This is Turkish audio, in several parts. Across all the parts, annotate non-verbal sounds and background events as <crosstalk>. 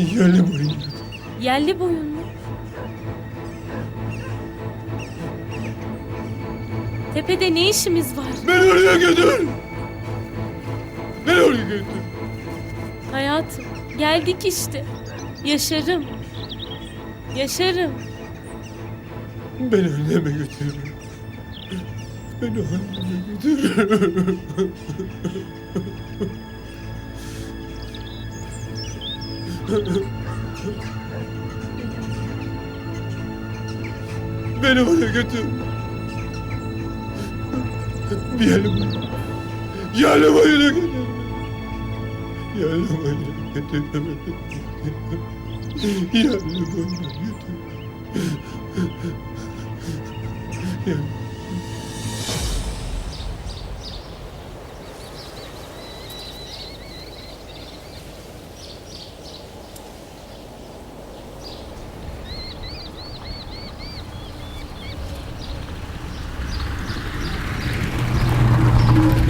Yerli boyunlu. Yerli boyun mu? Tepede ne işimiz var? Beni oraya götür. Beni oraya götür. Hayatım, geldik işte. Yaşarım. Yaşarım. Beni anneme götür. Beni anneme götür. <laughs> Beni oraya götür. Bir boyuna. Yerli boyuna götür. Yerli boyuna götür. Yerli boyuna götür. Yerli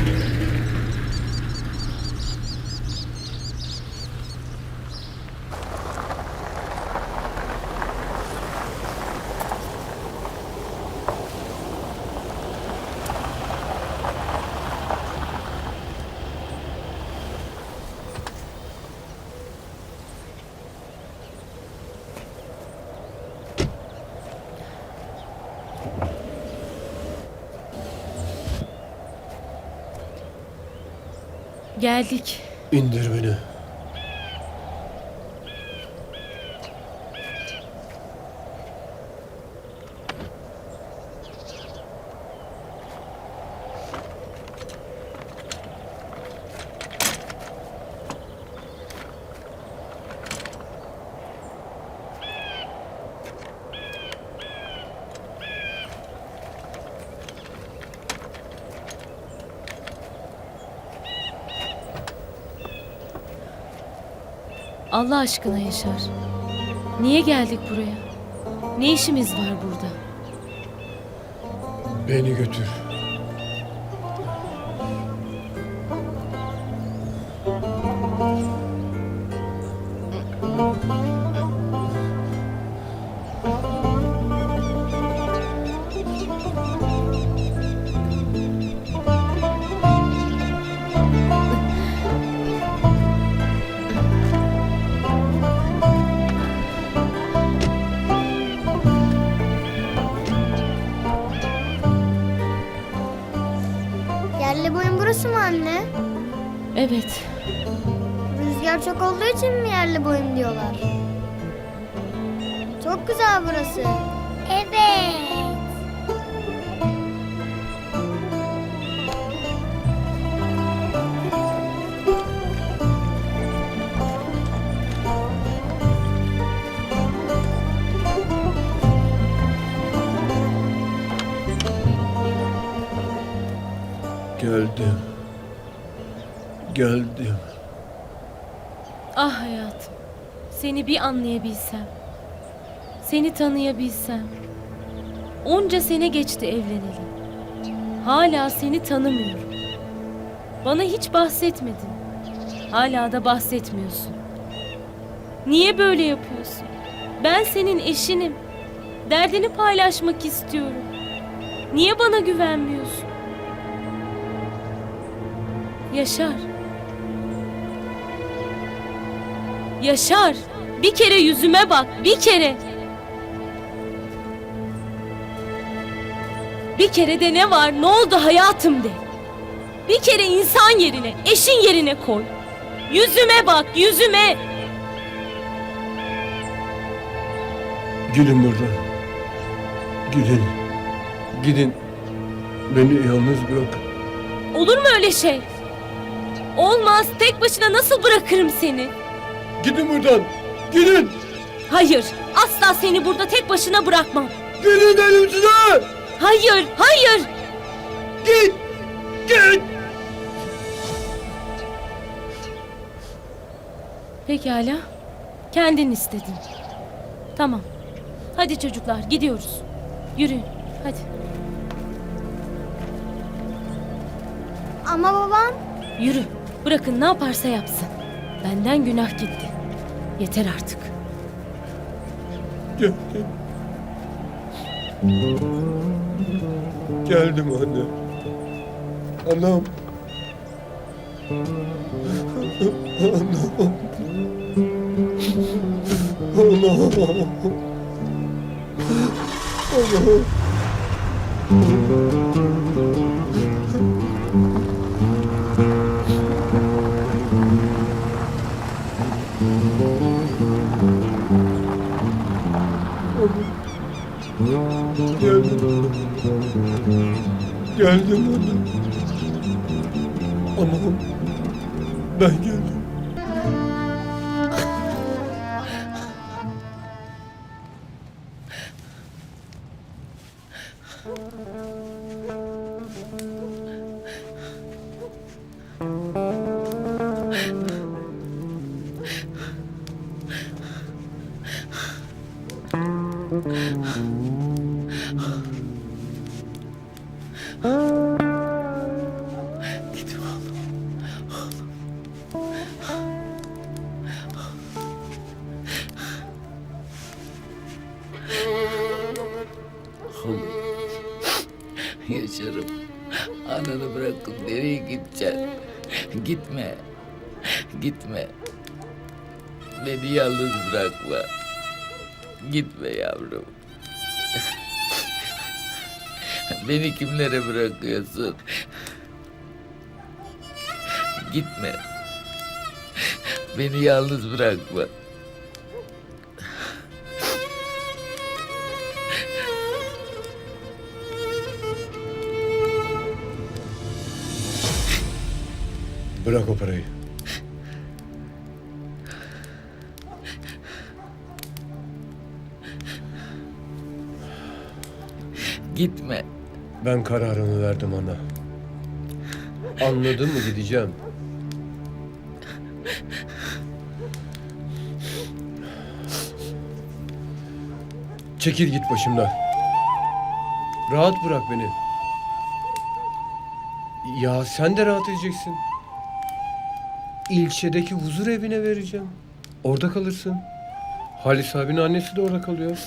Geldik. İndir beni. Allah aşkına Yaşar. Niye geldik buraya? Ne işimiz var burada? Beni götür. Yerli boyun burası mı anne? Evet. Rüzgar çok olduğu için mi yerli boyun diyorlar? Çok güzel burası. Evet. Geldim. Geldim. Ah hayatım. Seni bir anlayabilsem. Seni tanıyabilsem. Onca sene geçti evlenelim. Hala seni tanımıyorum. Bana hiç bahsetmedin. Hala da bahsetmiyorsun. Niye böyle yapıyorsun? Ben senin eşinim. Derdini paylaşmak istiyorum. Niye bana güvenmiyorsun? Yaşar. Yaşar, bir kere yüzüme bak, bir kere. Bir kere de ne var, ne oldu hayatım de. Bir kere insan yerine, eşin yerine koy. Yüzüme bak, yüzüme. Gidin buradan. Gidin. Gidin. Beni yalnız bırakın. Olur mu öyle şey? Olmaz, tek başına nasıl bırakırım seni? Gidin buradan. Gidin. Hayır, asla seni burada tek başına bırakmam. Gidin dedim size. Hayır, hayır. Git. Git. Pekala. Kendin istedin. Tamam. Hadi çocuklar gidiyoruz. Yürüyün. Hadi. Ama babam Yürü. Bırakın ne yaparsa yapsın. Benden günah gitti. Yeter artık. Geldim. Geldim anne. Anam. Anam. Anam. Anam. Geldim. Geldim anne. Yaşarım. Ananı bırakıp nereye gideceksin? Gitme. Gitme. Beni yalnız bırakma. Gitme yavrum. Beni kimlere bırakıyorsun? Gitme. Beni yalnız bırakma. Bırak o parayı. Gitme. Ben kararını verdim ana. Anladın mı gideceğim. Çekil git başımdan. Rahat bırak beni. Ya sen de rahat edeceksin. İlçedeki huzur evine vereceğim. Orada kalırsın. Halis abinin annesi de orada kalıyor.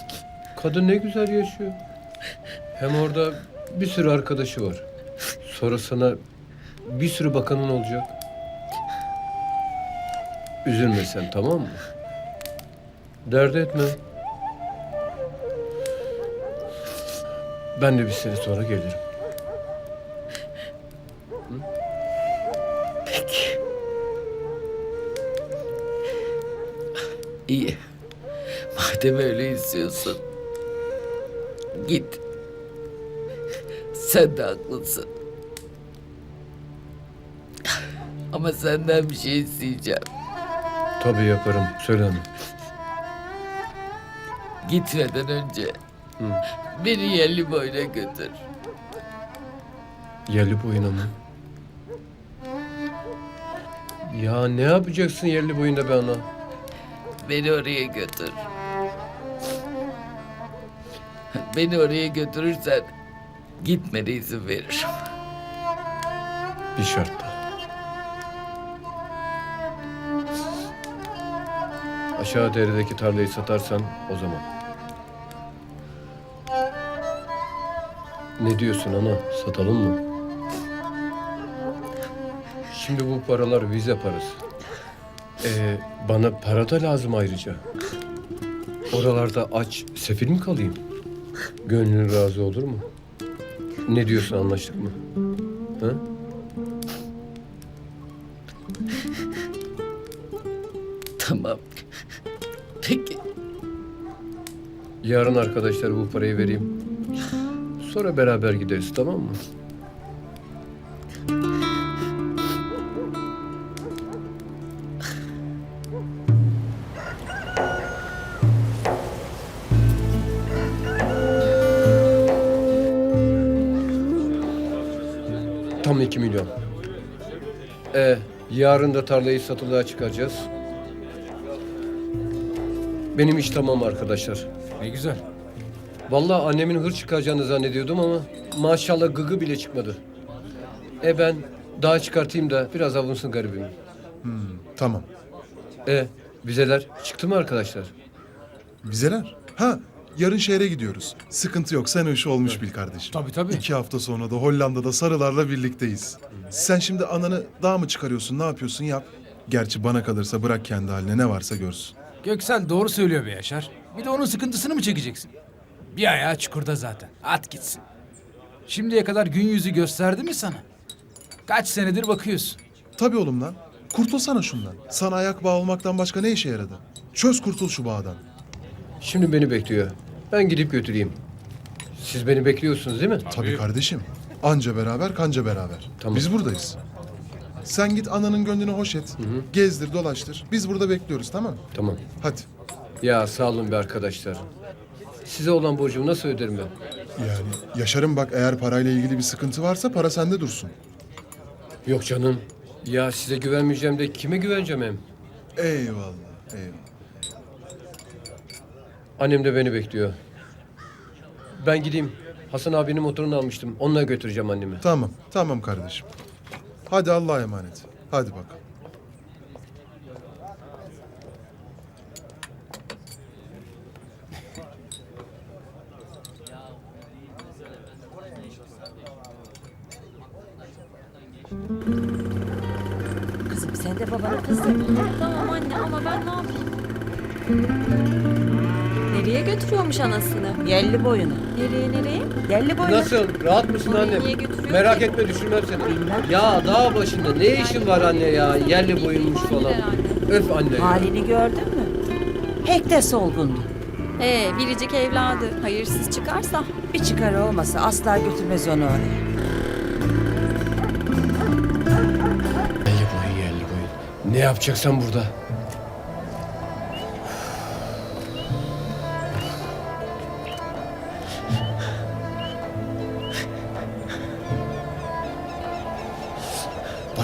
Kadın ne güzel yaşıyor. Hem orada bir sürü arkadaşı var. Sonra sana bir sürü bakanın olacak. Üzülme sen tamam mı? Dert etme. Ben de bir sene sonra gelirim. İyi. Madem öyle istiyorsun. Git. Sen de haklısın. Ama senden bir şey isteyeceğim. Tabii yaparım. Söyleme. Gitmeden önce beni yerli boyuna götür. Yerli boyuna mı? Ya ne yapacaksın yerli boyunda be ana? Beni oraya götür. Beni oraya götürürsen gitmene izin veririm. Bir şartla. Aşağı deredeki tarlayı satarsan o zaman. Ne diyorsun ana? Satalım mı? Şimdi bu paralar vize parası. Ee, bana para da lazım ayrıca. Oralarda aç, sefil mi kalayım? Gönlün razı olur mu? Ne diyorsun anlaştık mı? Ha? Tamam. Peki. Yarın arkadaşlara bu parayı vereyim. Sonra beraber gideriz tamam mı? Yarın da tarlayı satılığa çıkaracağız. Benim iş tamam arkadaşlar. Ne güzel. Vallahi annemin hır çıkaracağını zannediyordum ama maşallah gıgı bile çıkmadı. E ben daha çıkartayım da biraz avunsın garibim. Tamam. E Vizeler çıktı mı arkadaşlar? Vizeler? Ha, yarın şehre gidiyoruz. Sıkıntı yok, sen işi olmuş bil kardeşim. Tabii tabii. İki hafta sonra da Hollanda'da sarılarla birlikteyiz. Sen şimdi ananı daha mı çıkarıyorsun, ne yapıyorsun yap. Gerçi bana kalırsa bırak kendi haline ne varsa görsün. Göksel doğru söylüyor be Yaşar. Bir de onun sıkıntısını mı çekeceksin? Bir ayağı çukurda zaten. At gitsin. Şimdiye kadar gün yüzü gösterdi mi sana? Kaç senedir bakıyorsun. Tabii oğlum lan. Kurtulsana şundan. Sana ayak bağı olmaktan başka ne işe yaradı? Çöz kurtul şu bağdan. Şimdi beni bekliyor. Ben gidip götüreyim. Siz beni bekliyorsunuz değil mi? Tabii, kardeşim. Anca beraber kanca beraber. Tamam. Biz buradayız. Sen git ananın gönlünü hoş et. Gezdir, dolaştır. Biz burada bekliyoruz tamam mı? Tamam. Hadi. Ya sağ olun be arkadaşlar. Size olan borcumu nasıl öderim ben? Yani Yaşar'ım bak eğer parayla ilgili bir sıkıntı varsa para sende dursun. Yok canım. Ya size güvenmeyeceğim de kime güveneceğim hem? Eyvallah, eyvallah. Annem de beni bekliyor. Ben gideyim. Hasan abinin motorunu almıştım. Onunla götüreceğim annemi. Tamam, tamam kardeşim. Hadi Allah'a emanet. Hadi bakalım. Kızım sen de babana kızdın. Tamam anne ama ben ne yapayım? Nereye götürüyormuş anasını? Yerli boyunu. Nereye nereye? Yerli boyunu. Nasıl? Rahat mısın Orayı annem? niye götürüyor Merak ki? etme düşürmem seni. Ya dağ başında ne işin var anne ya? Yerli boyunmuş falan. Öf anne ya. Halini gördün mü? Pek de solgundu. Ee, biricik evladı. Hayırsız çıkarsa. Bir çıkar olmasa asla götürmez onu oraya. Ne yapacaksan burada.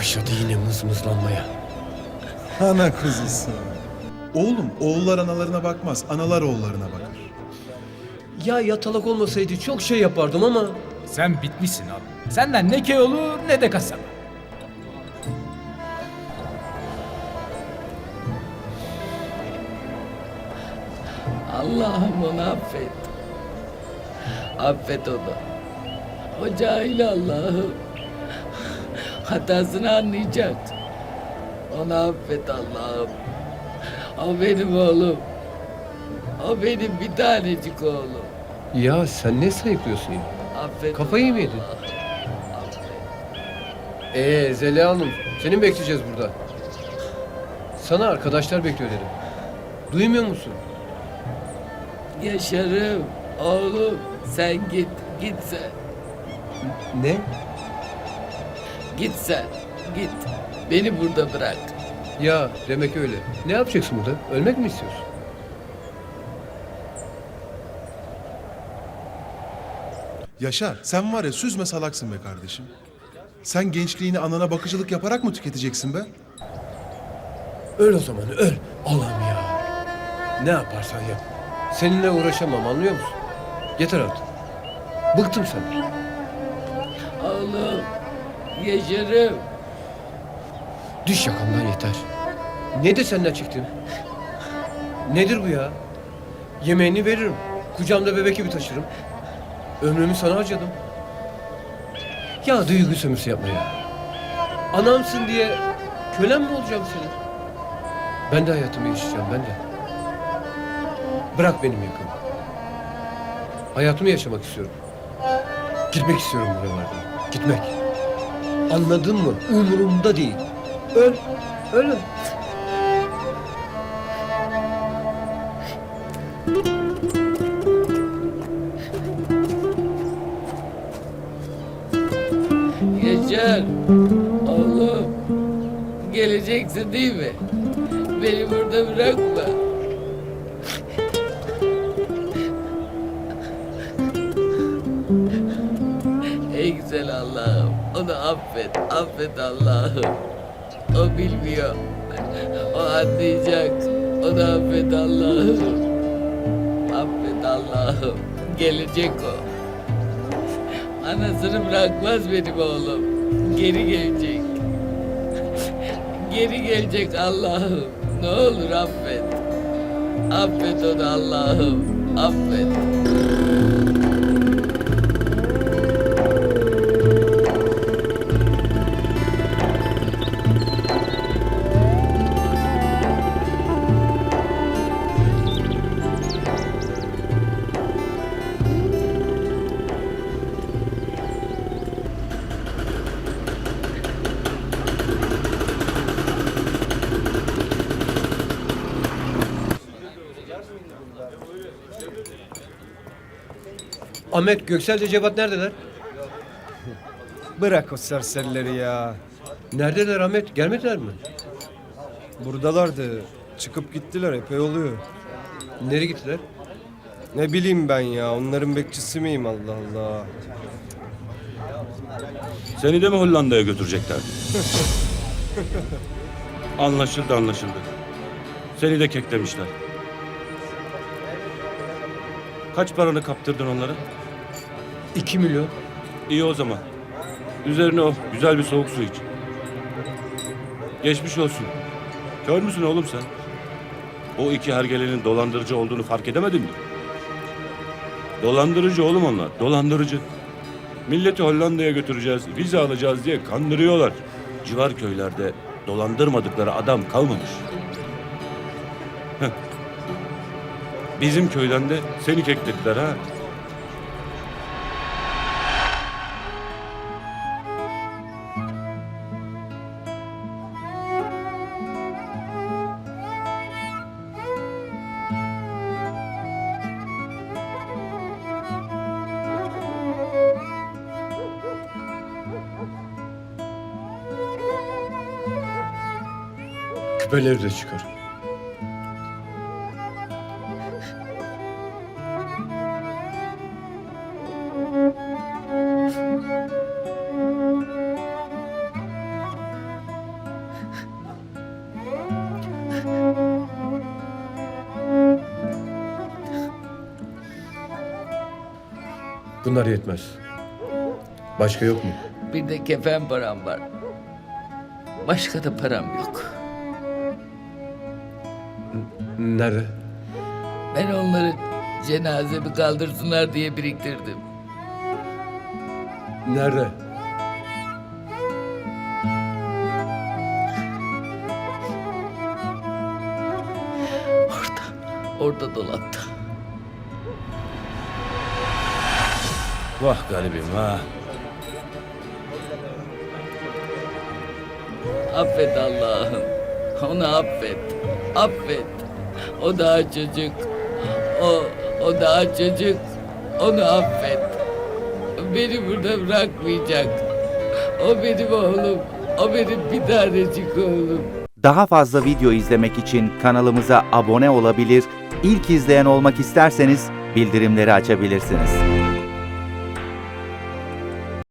Başladı yine mızmızlanmaya. Ana kuzusu. Oğlum, oğullar analarına bakmaz, analar oğullarına bakar. Ya yatalak olmasaydı çok şey yapardım ama... Sen bitmişsin abi. Senden ne köy olur ne de kasaba. Allah'ım onu affet. Affet onu. O cahil Allah'ım. Hatasını anlayacak. Onu affet Allah'ım. O benim oğlum. O benim bir tanecik oğlum. Ya sen ne sayıklıyorsun ya? Affet Kafayı mı yedin? Ee Zeliha Hanım, seni mi bekleyeceğiz burada? Sana arkadaşlar bekliyor dedim. Duymuyor musun? Yaşarım, oğlum sen git, git sen, Ne? Git sen, git. Beni burada bırak. Ya demek öyle. Ne yapacaksın burada? Ölmek mi istiyorsun? Yaşar, sen var ya süzme salaksın be kardeşim. Sen gençliğini anana bakıcılık yaparak mı tüketeceksin be? Öl o zaman öl. Allah'ım ya. Ne yaparsan yap. Seninle uğraşamam anlıyor musun? Yeter artık. Bıktım senden. Oğlum, Yaşarım. Düş yakamdan yeter. Nedir senden çektiğim? Nedir bu ya? Yemeğini veririm. Kucağımda bebek gibi taşırım. Ömrümü sana harcadım. Ya duygu sömürüsü yapma ya. Anamsın diye kölem mi olacağım senin? Ben de hayatımı yaşayacağım ben de. Bırak benim yakamı. Hayatımı yaşamak istiyorum. Gitmek istiyorum buralardan. Gitmek. Anladın mı? Umurumda değil. Öl. Öl. Yaşar, oğlum. Geleceksin değil mi? Beni burada bırakma. Onu affet, affet Allah'ım. O bilmiyor, o anlayacak. Onu affet Allah'ım. Affet Allah'ım, gelecek o. Anasını bırakmaz benim oğlum. Geri gelecek. Geri gelecek Allah'ım. Ne olur affet. Affet onu Allah'ım. Affet. Ahmet, Göksel de Cevat neredeler? Bırak o serserileri ya. Neredeler Ahmet? Gelmediler mi? Buradalardı. Çıkıp gittiler epey oluyor. Nereye gittiler? Ne bileyim ben ya onların bekçisi miyim Allah Allah. Seni de mi Hollanda'ya götürecekler? <laughs> anlaşıldı anlaşıldı. Seni de keklemişler. Kaç paranı kaptırdın onlara? İki milyon. İyi o zaman. Üzerine o güzel bir soğuk su iç. Geçmiş olsun. Kör müsün oğlum sen? O iki hergelenin dolandırıcı olduğunu fark edemedin mi? Dolandırıcı oğlum onlar, dolandırıcı. Milleti Hollanda'ya götüreceğiz, vize alacağız diye kandırıyorlar. Civar köylerde dolandırmadıkları adam kalmamış. Heh. Bizim köyden de seni keklediler ha. Küpeleri de çıkar. Bunlar yetmez. Başka yok mu? Bir de kefen param var. Başka da param yok. Nerede? Ben onları cenazemi kaldırsınlar diye biriktirdim. Nerede? Orada. Orada dolapta. Vah garibim ha. Affet Allah'ım. Onu affet. Affet. O daha çocuk. O, o daha çocuk. Onu affet. Beni burada bırakmayacak. O benim oğlum. O benim bir tanecik oğlum. Daha fazla video izlemek için kanalımıza abone olabilir, ilk izleyen olmak isterseniz bildirimleri açabilirsiniz.